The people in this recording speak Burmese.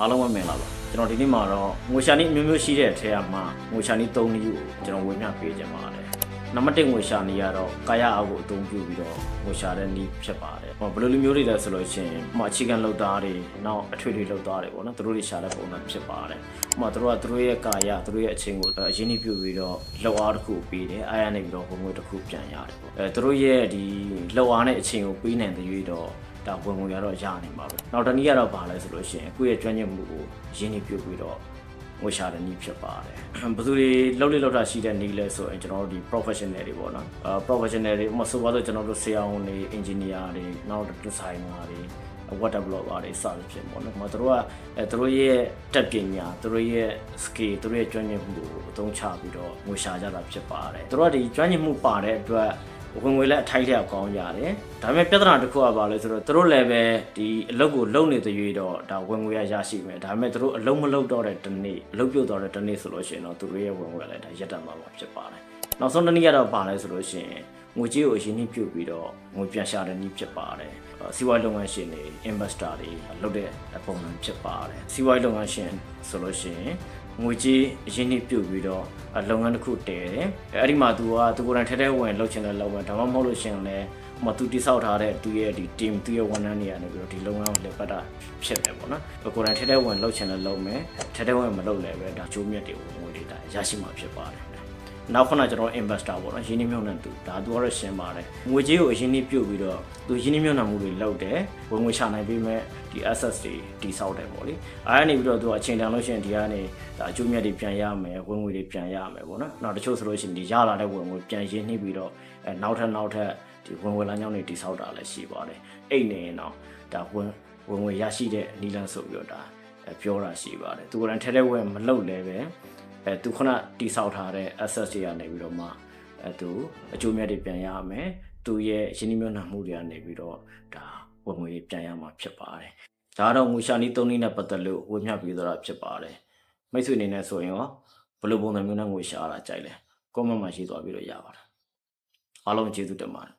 အားလုံးပဲမင်္ဂလာပါကျွန်တော်ဒီနေ့မှာတော့ငွေရှာနည်းအမျိုးမျိုးရှိတဲ့အထက်မှာငွေရှာနည်း၃နည်းကိုကျွန်တော်ဝေမျှပေးခြင်းပါတယ်နံပါတ်1ငွေရှာနည်းကတော့ကာယအားကိုအသုံးပြုပြီးတော့ငွေရှာတဲ့နည်းဖြစ်ပါတယ်ဟောဘယ်လိုလူမျိုးတွေလဲဆိုလို့ရှိရင်ဟိုအခြေခံလောက်သားတွေနောက်အထွေထွေလောက်သားတွေပေါ့နော်သူတို့တွေရှာတဲ့ပုံစံဖြစ်ပါတယ်ဟိုသူတို့ကသူတို့ရဲ့ကာယသူတို့ရဲ့အချိန်ကိုအရင်နှီးပြုပြီးတော့လောက်အားတစ်ခုပေးတယ်အားရနေပြီးတော့ဝင်ငွေတစ်ခုပြန်ရတယ်ပေါ့အဲသူတို့ရဲ့ဒီလောက်အားနဲ့အချိန်ကိုပေးနိုင်တဲ့ရွေးတော့ ဒါဝင်ဝင်ရတော့ရနေမှာပဲနောက်တစ်နည်းကတော့ဘာလဲဆိုလို့ရှိရင်ကိုယ့်ရဲ့ကျွမ်းကျင်မှုကိုရင်းနှီးပြုပြီးတော့ငွေရှာတဲ့နည်းဖြစ်ပါတယ်ဘယ်သူတွေလောက်လေးလောက်တာရှိတဲ့နည်းလဲဆိုရင်ကျွန်တော်တို့ဒီ professional တွေပေါ့နော်အာ professional တွေဥပမာဆိုပါတော့ကျွန်တော်တို့ဆရာဝန်တွေ engineer တွေနောက် designer တွေ web developer တွေစသဖြင့်ပေါ့နော်။မတို့ကအဲသူတို့ရဲ့တက်ပညာသူတို့ရဲ့ skill သူတို့ရဲ့ကျွမ်းကျင်မှုကိုအသုံးချပြီးတော့ငွေရှာကြတာဖြစ်ပါတယ်။သူတို့ကဒီကျွမ်းကျင်မှုပါတဲ့အတွက် ဝင်ငွေလည်းအထိုက်ထက်ကောင်းကြတယ်။ဒါပေမဲ့ပြဿနာတစ်ခုကဘာလဲဆိုတော့သူတို့လည်းပဲဒီအလုပ်ကိုလုပ်နေတဲ့ရွေးတော့ဒါဝင်ငွေရရရှိမယ်။ဒါပေမဲ့သူတို့အလုပ်မလုပ်တော့တဲ့တနေ့အလုပ်ပြုတ်တော့တဲ့တနေ့ဆိုလို့ရှိရင်တော့သူတို့ရဲ့ဝင်ငွေလည်းဒါရက်တက်မှာပါဖြစ်ပါတယ်။နောက်ဆုံးတစ်နည်းကတော့ဘာလဲဆိုလို့ရှိရင်ငွေကြေးကိုအရင်နှိပြုတ်ပြီးတော့ငွေပြန်ရှာတဲ့နည်းဖြစ်ပါတယ်။စီးပွားရေးလုပ်ငန်းရှင်တွေ investor တွေလုပ်တဲ့ပုံစံဖြစ်ပါတယ်။စီးပွားရေးလုပ်ငန်းရှင်ဆိုလို့ရှိရင် ငွေကြေးအရင်နှိပြုတ်ပြီးတော့လုပ်ငန်းတစ်ခုတည်တယ်။အဲ့ဒီမှာ तू ကသူကိုယ်တိုင်ထဲထဲဝင်လုပ်ချင်တဲ့လုပ်ငန်းဒါမှမဟုတ်လို့ရှိရင်လည်းမသူတိဆောက်ထားတဲ့သူရဲ့ဒီ team သူရဲ့ဝန်ထမ်းတွေကနေပြီးတော့ဒီလုပ်ငန်းကိုလက်ပတ်တာဖြစ်တယ်ပေါ့နော်။ကိုယ်တိုင်ထဲထဲဝင်လုပ်ချင်တဲ့လုပ်မယ်။ထဲထဲဝင်မလုပ်လည်းပဲဒါချိုးမြတ်တွေကိုငွေတွေဒါရရှိမှာဖြစ်ပါတယ်။ နောက်ခုနကကျွန်တော် investor ပေါ့နော်ရင်းနှီးမြှုပ်နှံသူဒါသူကတော့ရှင်းပါတယ်ငွေကြေးကိုအရင်းနှီးပြုတ်ပြီးတော့သူရင်းနှီးမြှုပ်နှံမှုတွေလုပ်တယ်ဝင်ငွေရှာနိုင်ပြီးမဲ့ဒီ assets တွေတည်ဆောက်တယ်ပေါ့လေအားကနေပြီးတော့သူကအချိန်တန်လို့ရှိရင်ဒီကနေဒါအကျိုးမြတ်တွေပြန်ရမယ်ဝင်ငွေတွေပြန်ရမယ်ပေါ့နော်နောက်တချို့ဆိုလို့ရှိရင်ဒီရလာတဲ့ဝင်ငွေပြန်ရင်းနှီးပြီးတော့အဲနောက်ထပ်နောက်ထပ်ဒီဝင်ငွေလမ်းကြောင်းတွေတည်ဆောက်တာလည်းရှိပါတယ်အဲ့နေရင်တော့ဒါဝင်ဝင်ငွေရရှိတဲ့နီလန်းဆိုပြီးတော့ဒါအဲပြောတာရှိပါတယ်သူကလည်းထဲထဲဝင်မလုပ်လဲပဲ အဲသူခုနတိဆောက်ထားတဲ့ assets တွေကနေပြီးတော့မှအဲသူအကျိုးမြတ်တွေပြန်ရမယ်သူရဲ့ရင်းနှီးမြှုပ်နှံမှုတွေကနေပြီးတော့ဒါဝင်ငွေတွေပြန်ရမှာဖြစ်ပါတယ်ဒါကတော့ငွေရှာနည်းသုံးနည်းနဲ့ပတ်သက်လို့ဝေမျှပြီးတော့တာဖြစ်ပါတယ်မိတ်ဆွေအနေနဲ့ဆိုရင်ရောဘယ်လိုပုံစံမျိုးနဲ့ငွေရှာရတာကြိုက်လဲ comment မှာရေးသွားပြီးတော့ရပါတယ်အားလုံးကျေးဇူးတင်ပါတယ်